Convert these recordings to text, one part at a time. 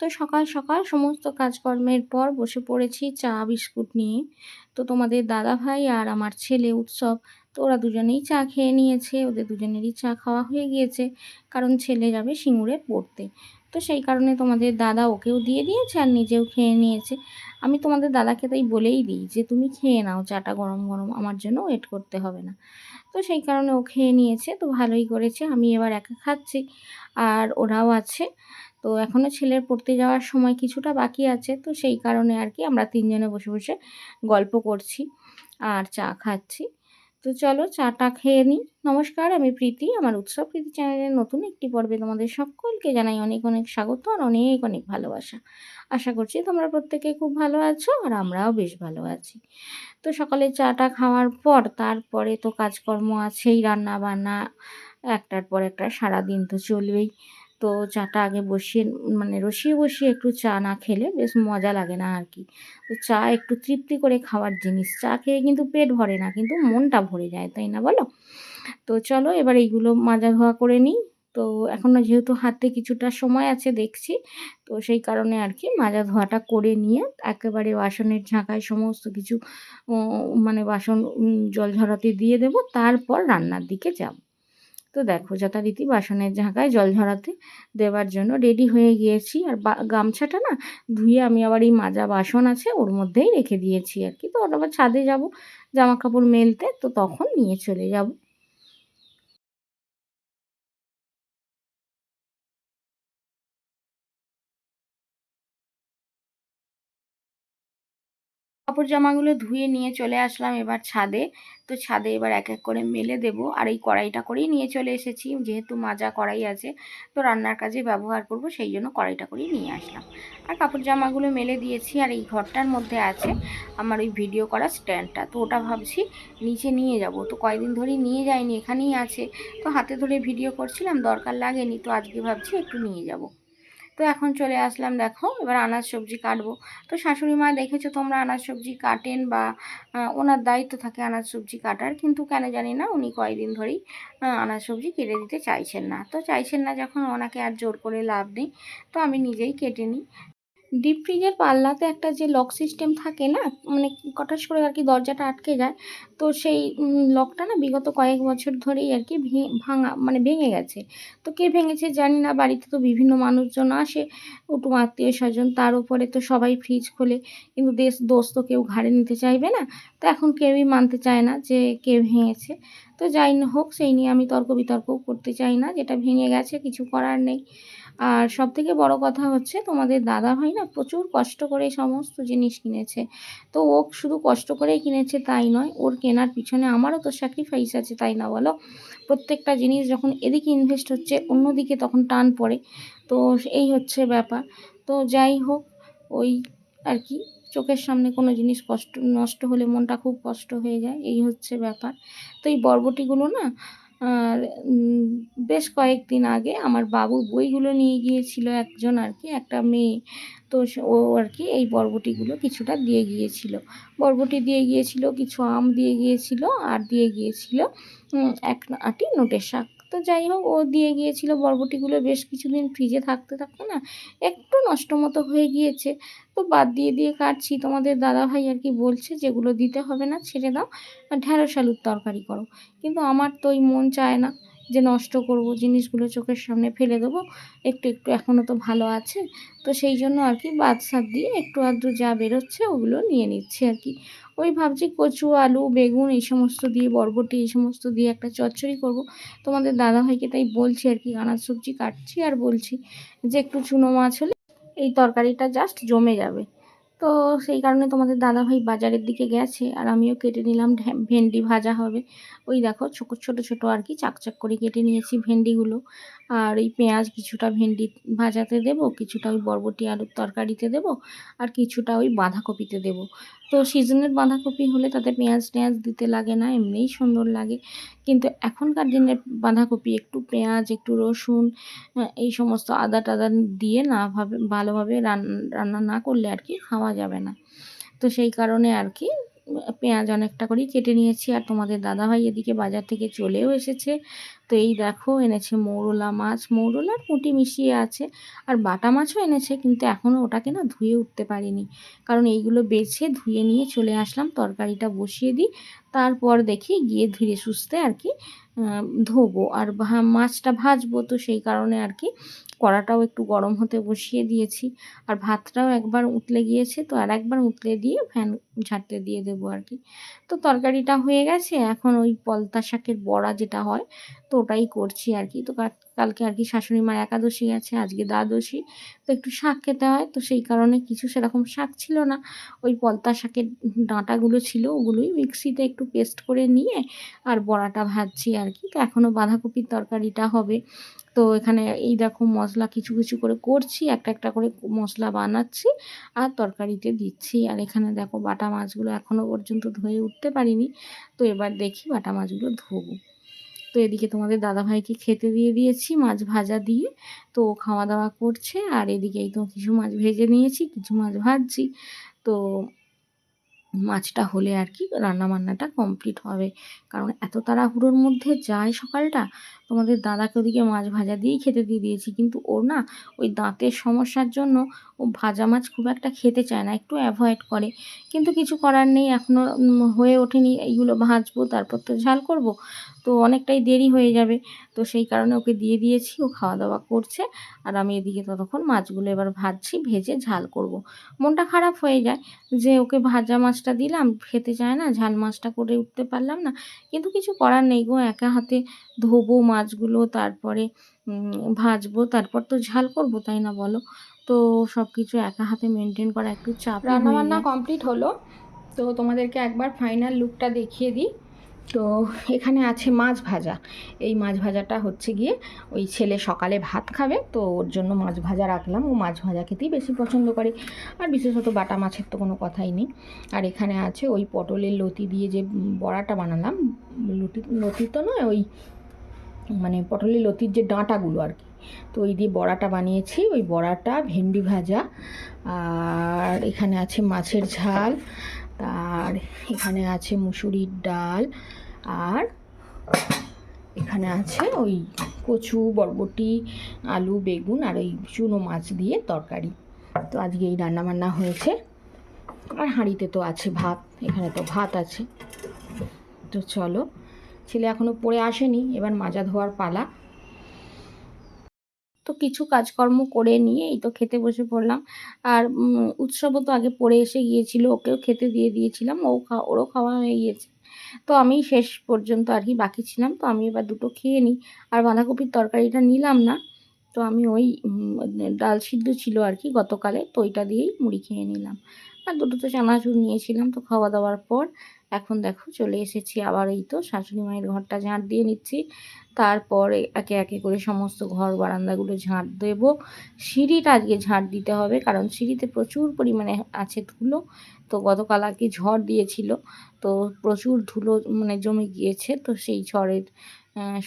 তো সকাল সকাল সমস্ত কাজকর্মের পর বসে পড়েছি চা, বিস্কুট নিয়ে। তো তোমাদের দাদা ভাই আর আমার ছেলে উৎসব, তো ওরা দুজনেই চা খেয়ে নিয়েছে, ওদের দুজনেরই চা খাওয়া হয়ে গিয়েছে, কারণ ছেলে যাবে সিঙ্গুরে পড়তে। তো সেই কারণে তোমাদের দাদা ওকেও দিয়ে দিয়েছে আর নিজেও খেয়ে নিয়েছে। আমি তোমাদের দাদাকে তাই বলেই দিই যে, তুমি খেয়ে নাও, চাটা গরম গরম, আমার জন্য ওয়েট করতে হবে না। তো সেই কারণে ও খেয়ে নিয়েছে। তো ভালোই করেছে, আমি এবার একা খাচ্ছি আর ওরাও আছে। তো এখনও ছেলের পড়তে যাওয়ার সময় কিছুটা বাকি আছে, তো সেই কারণে আর কি আমরা তিনজনে বসে বসে গল্প করছি আর চা খাচ্ছি। তো চলো চাটা খেয়ে নিই। নমস্কার, আমি প্রীতি, আমার উৎসব প্রীতি চ্যানেলের নতুন একটি পর্বে তোমাদের সকলকে জানাই অনেক অনেক স্বাগত আর অনেক অনেক ভালোবাসা। আশা করছি তোমরা প্রত্যেকে খুব ভালো আছো আর আমরাও বেশ ভালো আছি। তো সকালে চাটা খাওয়ার পর তারপরে তো কাজকর্ম আছেই রান্না বান্না একটার পর একটা, সারাদিন তো চলবেই। তো চাটা আগে বসিয়ে মানে রসিয়ে বসিয়ে একটু চা না খেলে বেশ মজা লাগে না আর কি। তো চা একটু তৃপ্তি করে খাওয়ার জিনিস। চা খেয়ে কিন্তু পেট ভরে না, কিন্তু মনটা ভরে যায়, তাই না বলো? তো চলো এবার এইগুলো মাজা ধোয়া করে নিই। তো এখনও যেহেতু হাতে কিছুটা সময় আছে দেখছি, তো সেই কারণে আর কি মাজা ধোয়াটা করে নিয়ে একেবারে বাসনের ঝাঁকায় সমস্ত কিছু মানে বাসন জল ঝরাতে দিয়ে দেব। তারপর রান্নার দিকে যাব। তো দেখো যথারীতি বাসনের ঝাঁকায় জল ঝরাতে দেওয়ার জন্য রেডি হয়ে গিয়েছি। আর গামছাটা না ধুয়ে আমি আবার এই মাজা বাসন আছে, ওর মধ্যেই রেখে দিয়েছি আর কি। তো ওটা আবার ছাদে যাব জামা কাপড় মেলতে, তো তখন নিয়ে চলে যাব। কাপড় জামাগুলো ধুয়ে নিয়ে চলে আসলাম এবার ছাদে। তো ছাদে এবার এক এক করে মেলে দেব। আর এই কড়াইটা করেই নিয়ে চলে এসেছি। যেহেতু মাজা কড়াই আছে, তো রান্নার কাজে ব্যবহার করব, সেই জন্য কড়াইটা করেই নিয়ে আসলাম। আর কাপড় জামাগুলো মেলে দিয়েছি, আর এই ঘরটার মধ্যে আছে আমার ওই ভিডিও করা স্ট্যান্ডটা। তো ওটা ভাবছি নিচে নিয়ে যাব। তো কয়েকদিন ধরেই নিয়ে যাইনি, এখানেই আছে। তো হাতে ধরে ভিডিও করছিলাম, দরকার লাগেনি। তো আজকে ভাবছি একটু নিয়ে যাব। তো এখন চলে আসলাম দেখো, এবার আনাজ সবজি কাটবো। তো শাশুড়ি মা দেখেছ তোমরা আনাজ সবজি কাটেন বা ওনার দায়িত্ব থাকে আনাজ সবজি কাটার। কিন্তু কেন জানি না উনি কয়েকদিন ধরেই আনাজ সবজি কেটে দিতে চাইছেন না। তো চাইছেন না যখন ওনাকে আর জোর করে লাভ নেই, তো আমি নিজেই কেটে নিই। ডিপ ফ্রিজের পাল্লাতে একটা যে লক সিস্টেম থাকে না মানে কটাস করে আর কি দরজাটা আটকে যায়, তো সেই লকটা না বিগত কয়েক বছর ধরেই আর কি ভাঙা মানে ভেঙে গেছে। তো কে ভেঙেছে জানি না, বাড়িতে তো বিভিন্ন মানুষজন আসে, কুটুম আত্মীয় স্বজন, তার উপরে তো সবাই ফ্রিজ খোলে, কিন্তু দেশ, দোষ তো কেউ ঘাড়ে নিতে চাইবে না। তো এখন কেউই মানতে চায় না যে কে ভেঙেছে। তো যাই হোক, সেই নিয়ে আমি তর্ক বিতর্কও করতে চাই না, যেটা ভেঙে গেছে, কিছু করার নেই। আর সব থেকে বড় কথা হচ্ছে তোমাদের দাদা ভাই না প্রচুর কষ্ট করে সমস্ত জিনিস কিনেছে। তো ও শুধু কষ্ট করেই কিনেছে তাই নয়, ওর কেনার পিছনে আমারও তো স্যাক্রিফাইস আছে তাই না বলো? প্রত্যেকটা জিনিস যখন এদিকে ইনভেস্ট হচ্ছে অন্যদিকে তখন টান পড়ে। তো এই হচ্ছে ব্যাপার। তো যাই হোক, ওই আর কি, চোখের সামনে কোনো জিনিস কষ্ট, নষ্ট হলে মনটা খুব কষ্ট হয়ে যায়, এই হচ্ছে ব্যাপার। তো এই বরবটিগুলো না আর বেশ কয়েকদিন আগে আমার বাবু বইগুলো নিয়ে গিয়েছিল একজন আর কি, একটা মেয়ে। তো ও আর কি এই বরবটিগুলো কিছুটা দিয়ে গিয়েছিল। বরবটি দিয়ে গিয়েছিল, কিছু আম দিয়ে গিয়েছিল, আর দিয়ে গিয়েছিল এক আটি নোটের শাক। তো যাই হোক, ও দিয়ে গিয়েছিল বরবটিগুলো। বেশ কিছুদিন ফ্রিজে থাকতে থাকতে না একটু নষ্ট মতো হয়ে গিয়েছে। তো বাদ দিয়ে দিয়ে কাটছি। তোমাদের দাদা ভাই আর কি বলছে যেগুলো দিতে হবে না, ছেড়ে দাও। ঢ্যাঁড়স আলুর তরকারি করো। কিন্তু আমার তো ওই মন চায় না। যে নষ্ট করব, জিনিসগুলো চোখের সামনে ফেলে দেবো, একটু একটু এখনও তো ভালো আছে। তো সেই জন্য আর কি বাদ সাদ দিয়ে একটু আধটু যা বেরোচ্ছে ওগুলো নিয়ে নিচ্ছি আর কি। ওই ভাবছি কচু, আলু, বেগুন এই সমস্ত দিয়ে, বরবটি এই সমস্ত দিয়ে একটা চচ্চড়ি করব। তোমাদের দাদাভাইকে তাই বলছি আর কি, আনাজ, সবজি কাটছি আর বলছি যে একটু চুনো মাছ হলে এই তরকারিটা জাস্ট জমে যাবে। তো সেই কারণে তোমাদের দাদাভাই বাজারের দিকে গেছে আর আমিও কেটে নিলাম ভেন্ডি ভাজা হবে। ওই দেখো ছোটো ছোটো ছোটো আর কি চাকচাক করে কেটে নিয়েছি ভেন্ডিগুলো। আর ওই পেঁয়াজ কিছুটা ভেন্ডি ভাজাতে দেব, কিছুটা ওই বরবটি আলুর তরকারিতে দেব আর কিছুটা ওই বাঁধাকপিতে দেব। তো সিজনের বাঁধাকপি হলে তাতে পেঁয়াজ টেঁয়াজ দিতে লাগে না, এমনিই সুন্দর লাগে। কিন্তু এখনকার দিনে বাঁধাকপি একটু পেঁয়াজ, একটু রসুন এই সমস্ত আদা টাদা দিয়ে না ভাবে, ভালোভাবে রান্না না করলে আর কি খাওয়া যাবে না। তো সেই কারণে আর কি পেঁয়াজ অনেকটা করেই কেটে নিয়েছি আর তোমাদের দাদাভাই এদিকে বাজার থেকে চলেও এসেছে। তো এই দেখো, এনেছে মৌরলা মাছ। মৌরলার পুঁটি মিশিয়ে আছে আর বাটা মাছও এনেছে, কিন্তু এখনও ওটাকে না ধুয়ে উঠতে পারিনি। কারণ এইগুলো বেছে ধুয়ে নিয়ে চলে আসলাম, তরকারিটা বসিয়ে দিই, তারপর দেখি গিয়ে ধীরে সুস্থে আর কি ধোবো। আর মাছটা ভাজবো তো সেই কারণে আর কি কড়াটাও একটু গরম হতে বসিয়ে দিয়েছি। আর ভাতটাও একবার উতলে গিয়েছে, তো আর একবার উতলে দিয়ে ফ্যান ঝাড়তে দিয়ে দেবো আর কি। তো তরকারিটা হয়ে গেছে, এখন ওই পলতা শাকের বড়া যেটা হয়, তো ওটাই করছি আর কি। তো কালকে আর কি শাশুড়ি মার একাদশী আছে, আজকে দ্বাদশী, তো একটু শাক খেতে হয়, তো সেই কারণে কিছু সেরকম শাক ছিল না। ওই পলতা শাকের ডাঁটাগুলো ছিল, ওগুলোই মিক্সিতে একটু পেস্ট করে নিয়ে আর বড়াটা ভাজছি আর কি। তো এখনও বাঁধাকপির তরকারিটা হবে। তো এখানে এই দেখো মশলা কিছু কিছু করে করছি, একটা একটা করে মশলা বানাচ্ছি আর তরকারিতে দিচ্ছি। আর এখানে দেখো বাটা মাছগুলো এখনও পর্যন্ত ধুয়ে উঠতে পারিনি। তো এবার দেখি বাটা মাছগুলো ধোবো। তো এদিকে তোমাদের দাদাভাইকে খেতে দিয়ে দিয়েছি মাছ ভাজা দিয়ে। তো খাওয়া দাওয়া করছে। আর এদিকে এই তো কিছু মাছ ভেজে নিয়েছি, কিছু মাছ ভাজছি। তো মাছটা হলে আর কি রান্না বান্নাটা কমপ্লিট হবে। কারণ এত তাড়াহুড়োর মধ্যে যায় সকালটা, তোমাদের দাদাকে ওদিকে মাছ ভাজা দিয়েই খেতে দিয়ে দিয়েছি। কিন্তু ওর না ওই দাঁতের সমস্যার জন্য ও ভাজা মাছ খুব একটা খেতে চায় না, একটু অ্যাভয়েড করে। কিন্তু কিছু করার নেই এখনও হয়ে ওঠেনি, এইগুলো ভাজবো, তারপর তো ঝাল করব। তো অনেকটাই দেরি হয়ে যাবে। তো সেই কারণে ওকে দিয়ে দিয়েছি, ও খাওয়া দাওয়া করছে। আর আমি এদিকে ততক্ষণ মাছগুলো এবার ভাজছি, ভেজে ঝাল করব। মনটা খারাপ হয়ে যায় যে ওকে ভাজা মাছটা দিলাম খেতে চায় না ঝাল মাছটা করে উঠতে পারলাম না। কিন্তু কিছু করার নেই গো একা হাতে ধোবো মাছগুলো তারপরে ভাজবো তারপর তো ঝাল করব তাই না বলো? তো সব কিছু একা হাতে মেনটেন করা একটু চাপ রান্নাবান্না কমপ্লিট হলো। তো তোমাদেরকে একবার ফাইনাল লুকটা দেখিয়ে দিই। তো এখানে আছে মাছ ভাজা। এই মাছ ভাজাটা হচ্ছে গিয়ে ওই ছেলে সকালে ভাত খাবে, তো ওর জন্য মাছ ভাজা রাখলাম। ও মাছ ভাজা খেতেই বেশি পছন্দ করে। আর বিশেষত বাটা মাছের তো কোনো কথাই নেই। আর এখানে আছে ওই পটলের লতি দিয়ে যে বড়াটা বানালাম, লতি লতি তো নয়, ওই মানে পটলের লতির যে ডাঁটাগুলো আর কি। তো ওই দিয়ে বড়াটা বানিয়েছি। ওই বড়াটা ভেন্ডি ভাজা। আর এখানে আছে মাছের ঝাল। আর এখানে আছে মুসুরির ডাল আর এখানে আছে ওই কচু, বরবটি, আলু, বেগুন আর ওই চুনো মাছ দিয়ে তরকারি। তো আজকে এই রান্নাবান্না হয়েছে। আর হাঁড়িতে তো আছে ভাত, এখানে তো ভাত আছে। তো চলো, ছেলে এখনও পড়ে আসেনি, এবার মাজা ধোয়ার পালা। তো কিছু কাজকর্ম করে নিয়ে এই তো খেতে বসে পড়লাম। আর উৎসবও তো আগে পড়ে এসে গিয়েছিল, ওকেও খেতে দিয়ে দিয়েছিলাম, ও খা, ওরও খাওয়া হয়ে গিয়েছে। তো আমি শেষ পর্যন্ত আর কি বাকি ছিলাম, তো আমি এবার দুটো খেয়ে নিই। আর বাঁধাকপির তরকারিটা নিলাম না, তো আমি ওই ডাল সিদ্ধ ছিল আর কি গতকালে, তো ওইটা দিয়েই মুড়ি খেয়ে নিলাম। আর দুটো তো চানাচুর নিয়েছিলাম, তো খাওয়া দাওয়ার পর এখন দেখো চলে এসেছি আবার এই তো শাশুড়ি মায়ের ঘরটা ঝাঁট দিয়ে নিচ্ছি। তারপরে একে একে করে সমস্ত ঘর বারান্দাগুলো ঝাঁট দেব। সিঁড়িটা আজকে ঝাঁট দিতে হবে কারণ সিঁড়িতে প্রচুর পরিমাণে আছে ধুলো। তো গতকাল কি ঝড় দিয়েছিল। তো প্রচুর ধুলো মানে জমে গিয়েছে। তো সেই ঝড়ের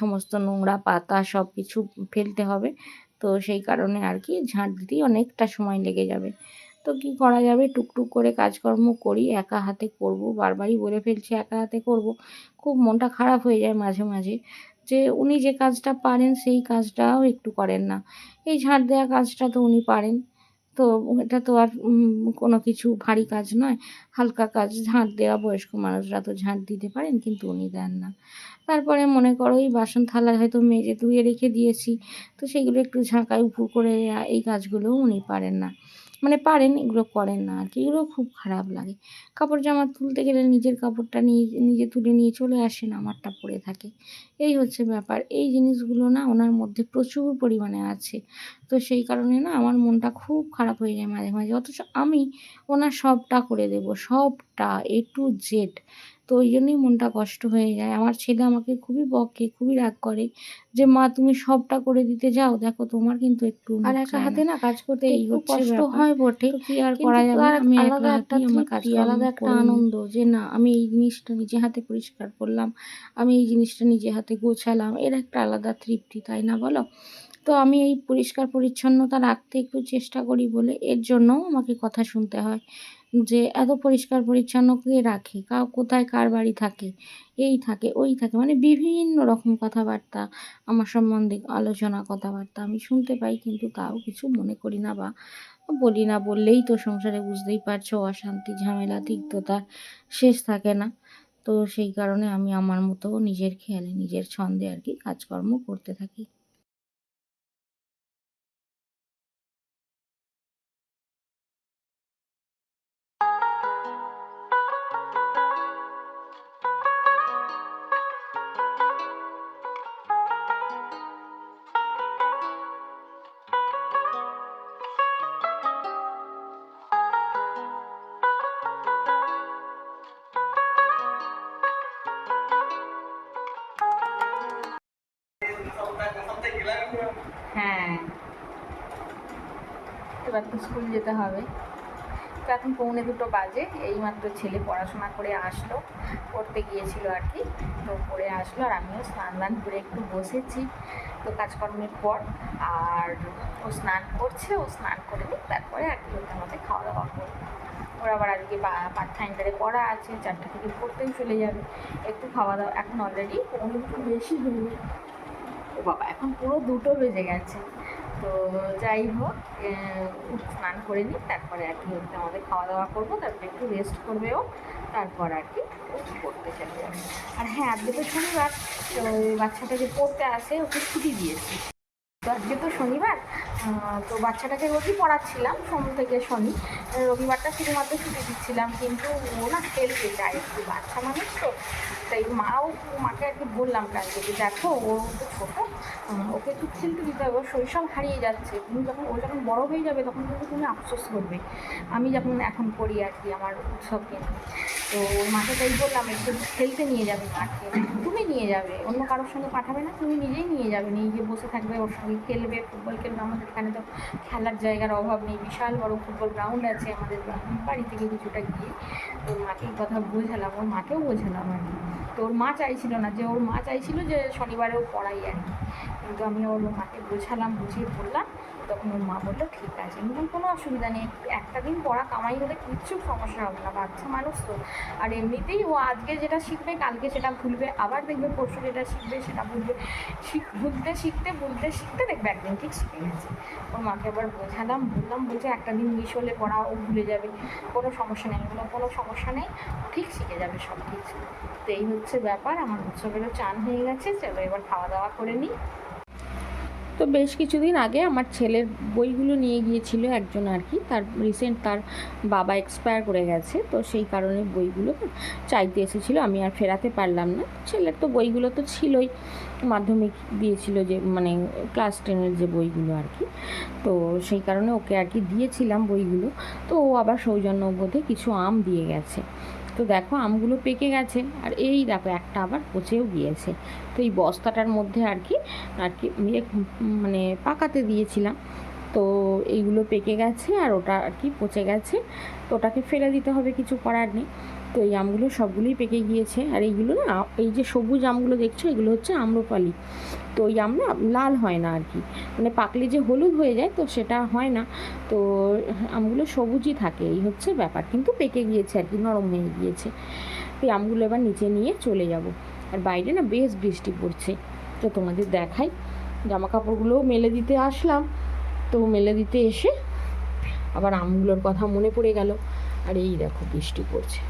সমস্ত নোংরা পাতা সব কিছু ফেলতে হবে। তো সেই কারণে আর কি ঝাঁট দিতেই অনেকটা সময় লেগে যাবে। তো কি করা যাবে? টুকটুক করে কাজকর্ম করি, একা হাতে করব, বারবারই বলে ফেলছি, একা হাতে করব। খুব মনটা খারাপ হয়ে যায় মাঝে মাঝে। যে উনি যে কাজটা পারেন, সেই কাজটাও একটু করেন না। এই ঝাঁট দেওয়া কাজটা তো উনি পারেন। তো এটা তো আর কোনো কিছু ভারী কাজ নয়। হালকা কাজ ঝাঁট দেওয়া বয়স্ক মানুষরা তো ঝাঁট দিতে পারেন, কিন্তু উনি দেন না। তারপরে মনে করো এই বাসন থালা হয়তো মেজে ধুয়ে রেখে দিয়েছি। তো সেগুলো একটু ঝাঁকায়, উপর করে, এই কাজগুলোও উনি পারেন না। মানে পারেন, এগুলো করেন না আর কি এগুলো খুব খারাপ লাগে। কাপড় জামা তুলতে গেলে নিজের কাপড়টা নিয়ে, নিজে তুলে নিয়ে চলে আসেন আমারটা পরে থাকে। এই হচ্ছে ব্যাপার। এই জিনিসগুলো না ওনার মধ্যে প্রচুর পরিমাণে আছে। তো সেই কারণে না আমার মনটা খুব খারাপ হয়ে যায় মাঝে মাঝে। অথচ আমি ওনার সবটা করে দেব, সবটা এ টু জেড তো ওই জন্যই মনটা কষ্ট হয়ে যায়। আমার ছেলে আমাকে খুবই বকে খুবই রাগ করে যে মা তুমি সবটা করে দিতে যাও। দেখো তোমার কিন্তু একটু আর একা হাতে না কাজ করতে এই কষ্ট হয় বটে। কি আর করা যাবে? আমি আলাদা একটা আমার কাজ আলাদা একটা আনন্দ যে না আমি এই জিনিসটা নিজে হাতে পরিষ্কার করলাম। আমি এই জিনিসটা নিজে হাতে গোছালাম। এর একটা আলাদা তৃপ্তি তাই না বলো? তো আমি এই পরিষ্কার পরিচ্ছন্নতা রাখতে একটু চেষ্টা করি বলে এর জন্যও আমাকে কথা শুনতে হয়। যে এত পরিষ্কার পরিচ্ছন্ন কে রাখে? কা কোথায় কার বাড়ি থাকে? এই থাকে, ওই থাকে। মানে বিভিন্ন রকম কথাবার্তা, আমার সম্বন্ধে আলোচনা, কথাবার্তা আমি শুনতে পাই কিন্তু তাও কিছু মনে করি না বা বলি না বললেই তো সংসারে বুঝতেই পারছ অশান্তি, ঝামেলা, তিক্ততা শেষ থাকে না। তো সেই কারণে আমি আমার মতো নিজের খেয়ালে, নিজের ছন্দে আর কি কাজকর্ম করতে থাকি। স্কুল যেতে হবে। তো এখন পৌনে দুটো বাজে, এইমাত্র ছেলে পড়াশোনা করে আসলো, পড়তে গিয়েছিল আর কি। তো পড়ে আসলো আর আমিও স্নান দান করে একটু বসেছি, তো কাজকর্মের পর। আর ও স্নান করছে, ও স্নান করে নিই তারপরে আর কি ওদের মধ্যে খাওয়া দাওয়া করব। ওর আবার আজকে পার্ট টাইমটারে পড়া আছে, চারটা থেকে পড়তেও চলে যাবে। একটু খাওয়া দাওয়া এখন অলরেডি পৌনে দুটো বেশি হয়ে ও বাবা, এখন পুরো দুটো বেজে গেছে। তো যাই হোক স্নান করে নিই, তারপরে আর কি হচ্ছে আমাদের খাওয়া দাওয়া করব, তারপরে একটু রেস্ট করবেও তারপর আর কি পড়তে চলে যাবে। আর হ্যাঁ আজকে তো শনিবার বাচ্চাটা যে পড়তে আসে ওকে ছুটি দিয়েছি। তো আজকে তো শনিবার তো বাচ্চাটাকে রোজই পড়াচ্ছিলাম, সোম থেকে শনি। রবিবারটা শুধুমাত্র ছুটি দিচ্ছিলাম, কিন্তু ও না খেলতে চায় একটু, বাচ্চা মানুষ তো। তাই মাও, মাকে কি বললাম কালকে যে দেখো, ও তো ছোটো ওকে একটু খেলতে দিতে হবে, ওর শৈশব হারিয়ে যাচ্ছে। তুমি যখন, ও যখন বড় হয়ে যাবে, তখন কিন্তু তুমি আফসোস করবে। আমি যখন এখন করি আর কি আমার উৎসবকে তো ওর মাকে তাই বললাম, একটু খেলতে নিয়ে যাবে মাকে, তুমি নিয়ে যাবে। অন্য কারোর সঙ্গে পাঠাবে না, তুমি নিজেই নিয়ে যাবে। নিয়ে গিয়ে বসে থাকবে, ওর সঙ্গে খেলবে, ফুটবল খেলবে, আমাদের এখানে তো খেলার জায়গার অভাব নেই। বিশাল বড় ফুটবল গ্রাউন্ড আছে আমাদের বাড়ি থেকে কিছুটা গিয়ে। তোর মাকে এই কথা বোঝালাম, ওর মাকেও বোঝালাম আর কি। তো ওর মা চাইছিল না যে, ওর মা চাইছিল যে শনিবারেও পড়াই আর কি। কিন্তু আমি ওর মাকে বোঝালাম, বুঝিয়ে বললাম, তখন ওর মা বলল, ঠিক আছে এখন কোনো অসুবিধা নেই, একটা দিন পড়া কামাই হলে কিচ্ছু সমস্যা হবে না, বাচ্চা মানুষ তো। আর এমনিতেই ও আজকে যেটা শিখবে, কালকে সেটা ভুলবে, আবার দেখবে পরশু যেটা শিখবে, সেটা ভুলবে। শিখ, ভুলতে শিখতে ভুলতে শিখতে দেখবে একদিন ঠিক শিখে গেছে। ওর মাকে আবার বোঝালাম, বললাম বলছে একটা দিন মিস হলে পড়া, ও ভুলে যাবে, কোনো সমস্যা নেই। কোনো কোনো সমস্যা নেই ঠিক শিখে যাবে সব কিছু তো এই হচ্ছে ব্যাপার, আমার উৎসবেরও চান হয়ে গেছে, চলো এবার খাওয়া দাওয়া করে নিই। তো বেশ কিছুদিন আগে আমার ছেলের বইগুলো নিয়ে গিয়েছিল একজন আর কি। তার রিসেন্ট তার বাবা এক্সপায়ার করে গেছে, তো সেই কারণে বইগুলো চাইতে এসেছিল, আমি আর ফেরাতে পারলাম না। ছেলের তো বইগুলো তো ছিলই, মাধ্যমিক দিয়েছিল যে মানে ক্লাস টেনের যে বইগুলো আর কি। তো সেই কারণে ওকে আর কি দিয়েছিলাম বইগুলো। তো ও আবার সৌজন্যবোধে কিছু আম দিয়ে গেছে। তো দেখো আমগুলো পেকে গেছে, আর এই দেখো একটা আবার পচেও গিয়েছে। তো এই বস্তাটার মধ্যে আর কি আর কি ইয়ে মানে পাকাতে দিয়েছিলাম। তো এইগুলো পেকে গেছে আর ওটা আর কি পচে গেছে। তো ওটাকে ফেলে দিতে হবে কিছু করার নেই। তো এই আমগুলো সবগুলোই পেকে গিয়েছে। আর এইগুলো না, এই যে সবুজ আমগুলো দেখছ, এগুলো হচ্ছে আম্রপালি। তো ওই আম না লাল হয় না আর কি। মানে পাকলে যে হলুদ হয়ে যায়, তো সেটা হয় না। তো আমগুলো সবুজই থাকে, এই হচ্ছে ব্যাপার। কিন্তু পেকে গিয়েছে আর কি, নরম হয়ে গিয়েছে। তো এই আমগুলো এবার নিচে নিয়ে চলে যাব। আর বাইরে না বেশ বৃষ্টি পড়ছে। তো তোমাদের দেখাই। জামা কাপড়গুলোও মেলে দিতে আসলাম। তো মেলে দিতে এসে আবার আমগুলোর কথা মনে পড়ে গেল। আর এই দেখো বৃষ্টি পড়ছে।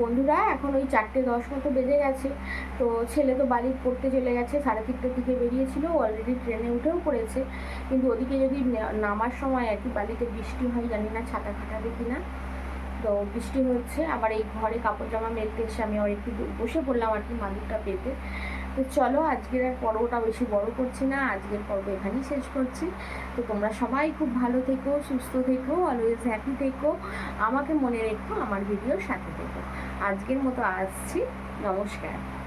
বন্ধুরা, এখন ওই চারটে দশ মতো বেজে গেছে। তো ছেলে তো বাড়ি পড়তে চলে গেছে, সাড়ে তিনটের দিকে বেরিয়েছিল অলরেডি ট্রেনে উঠেও পড়েছে। কিন্তু ওদিকে যদি নামার সময় আর কি বাড়িতে বৃষ্টি হয়, জানি না ছাতা ফাটাবে কি না তো বৃষ্টি হচ্ছে, আবার এই ঘরে কাপড় জামা মেলতে এসে আমি আবার একটু বসে পড়লাম আর কি মালিকটা পেতে। তো চলো, আজকের আর পর্বটা বেশি বড় করছি না, আজকের পর্ব এখানেই শেষ করছি। তো তোমরা সবাই খুব ভালো থেকো, সুস্থ থেকো অলওয়েজ হ্যাপি থেকো। আমাকে মনে রেখো, আমার ভিডিওর সাথে থেকো। আজকের মতো আসছি। নমস্কার।